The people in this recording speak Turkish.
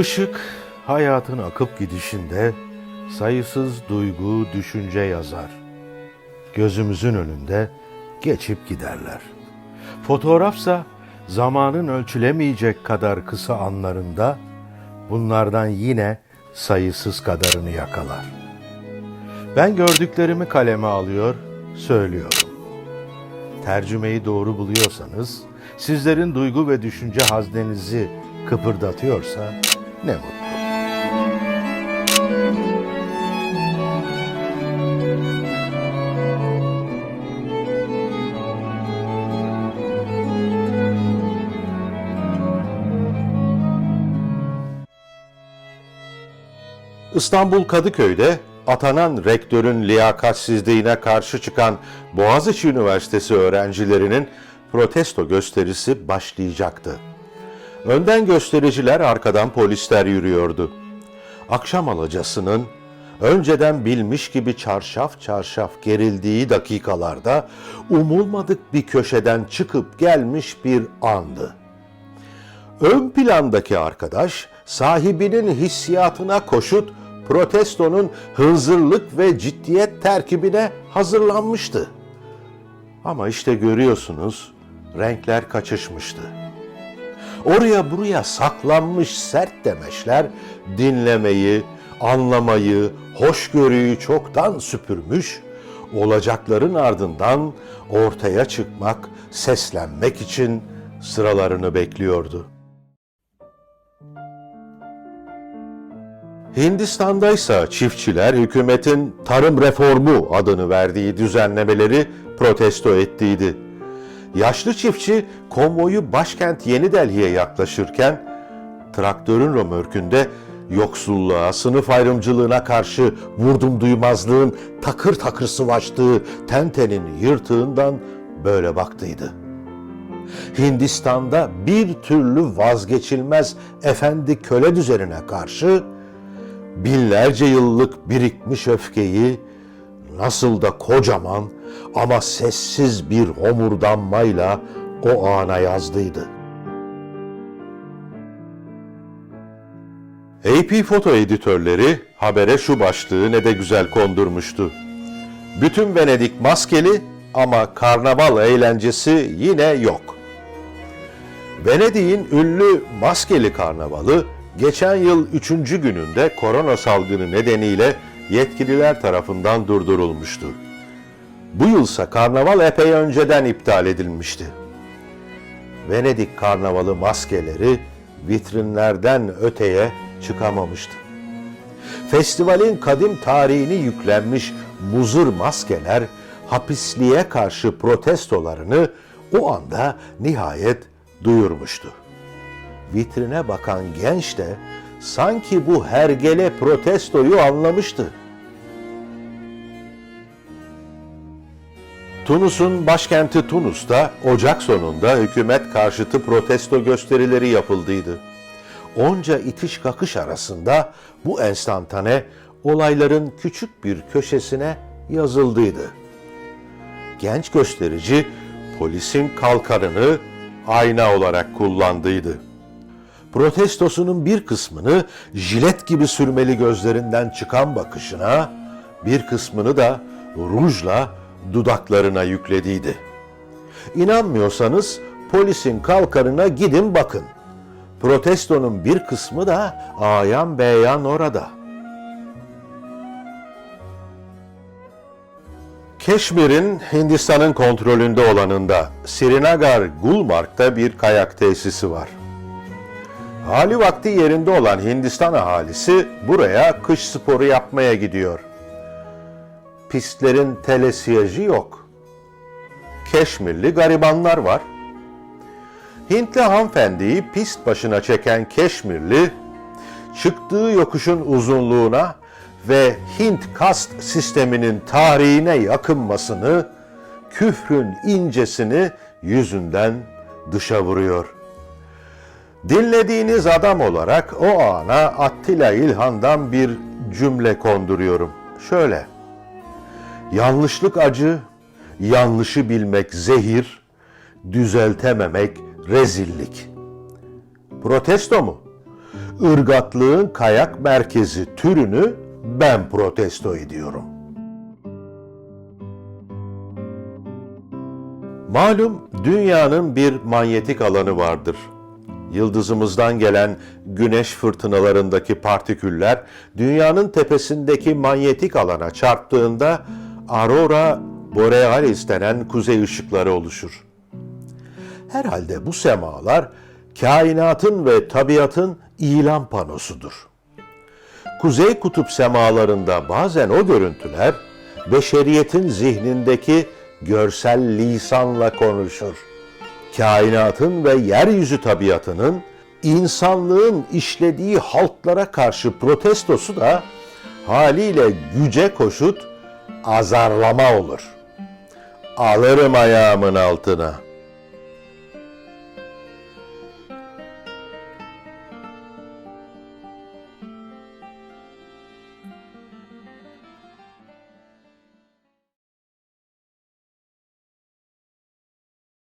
Işık hayatın akıp gidişinde sayısız duygu, düşünce yazar. Gözümüzün önünde geçip giderler. Fotoğrafsa zamanın ölçülemeyecek kadar kısa anlarında bunlardan yine sayısız kadarını yakalar. Ben gördüklerimi kaleme alıyor, söylüyorum. Tercümeyi doğru buluyorsanız, sizlerin duygu ve düşünce haznenizi kıpırdatıyorsa ne mutlu. İstanbul Kadıköy'de atanan rektörün liyakatsizliğine karşı çıkan Boğaziçi Üniversitesi öğrencilerinin protesto gösterisi başlayacaktı. Önden göstericiler, arkadan polisler yürüyordu. Akşam alacasının önceden bilmiş gibi çarşaf çarşaf gerildiği dakikalarda umulmadık bir köşeden çıkıp gelmiş bir andı. Ön plandaki arkadaş sahibinin hissiyatına koşut protestonun hınzırlık ve ciddiyet terkibine hazırlanmıştı. Ama işte görüyorsunuz renkler kaçışmıştı. Oraya buraya saklanmış sert demeçler dinlemeyi, anlamayı, hoşgörüyü çoktan süpürmüş, olacakların ardından ortaya çıkmak, seslenmek için sıralarını bekliyordu. Hindistan'daysa çiftçiler hükümetin tarım reformu adını verdiği düzenlemeleri protesto ettiydi. Yaşlı çiftçi konvoyu başkent Yeni Delhi'ye yaklaşırken traktörün römörkünde yoksulluğa, sınıf ayrımcılığına karşı vurdum duymazlığın takır takır sıvaştığı tentenin yırtığından böyle baktıydı. Hindistan'da bir türlü vazgeçilmez efendi köle düzenine karşı binlerce yıllık birikmiş öfkeyi nasıl da kocaman ama sessiz bir homurdanmayla o ana yazdıydı. AP foto editörleri habere şu başlığı ne de güzel kondurmuştu. Bütün Venedik maskeli ama karnaval eğlencesi yine yok. Venedik'in ünlü maskeli karnavalı geçen yıl 3. gününde korona salgını nedeniyle yetkililer tarafından durdurulmuştu. Bu yılsa karnaval epey önceden iptal edilmişti. Venedik karnavalı maskeleri vitrinlerden öteye çıkamamıştı. Festivalin kadim tarihini yüklenmiş muzır maskeler hapisliğe karşı protestolarını o anda nihayet duyurmuştu vitrine bakan genç de sanki bu hergele protestoyu anlamıştı. Tunus'un başkenti Tunus'ta Ocak sonunda hükümet karşıtı protesto gösterileri yapıldıydı. Onca itiş kakış arasında bu enstantane olayların küçük bir köşesine yazıldıydı. Genç gösterici polisin kalkarını ayna olarak kullandıydı protestosunun bir kısmını jilet gibi sürmeli gözlerinden çıkan bakışına, bir kısmını da rujla dudaklarına yüklediydi. İnanmıyorsanız polisin kalkarına gidin bakın. Protestonun bir kısmı da ayan beyan orada. Keşmir'in Hindistan'ın kontrolünde olanında Srinagar Gulmarg'da bir kayak tesisi var. Hali vakti yerinde olan Hindistan ahalisi buraya kış sporu yapmaya gidiyor. Pistlerin telesiyajı yok. Keşmirli garibanlar var. Hintli hanımefendiyi pist başına çeken Keşmirli, çıktığı yokuşun uzunluğuna ve Hint kast sisteminin tarihine yakınmasını, küfrün incesini yüzünden dışa vuruyor. Dinlediğiniz adam olarak o ana Attila İlhan'dan bir cümle konduruyorum. Şöyle, yanlışlık acı, yanlışı bilmek zehir, düzeltememek rezillik. Protesto mu? ırgatlığın kayak merkezi türünü ben protesto ediyorum. Malum dünyanın bir manyetik alanı vardır. Yıldızımızdan gelen güneş fırtınalarındaki partiküller dünyanın tepesindeki manyetik alana çarptığında aurora borealis denen kuzey ışıkları oluşur. Herhalde bu semalar kainatın ve tabiatın ilan panosudur. Kuzey kutup semalarında bazen o görüntüler beşeriyetin zihnindeki görsel lisanla konuşur. Kainatın ve yeryüzü tabiatının insanlığın işlediği halklara karşı protestosu da haliyle güce koşut azarlama olur. Alırım ayağımın altına.''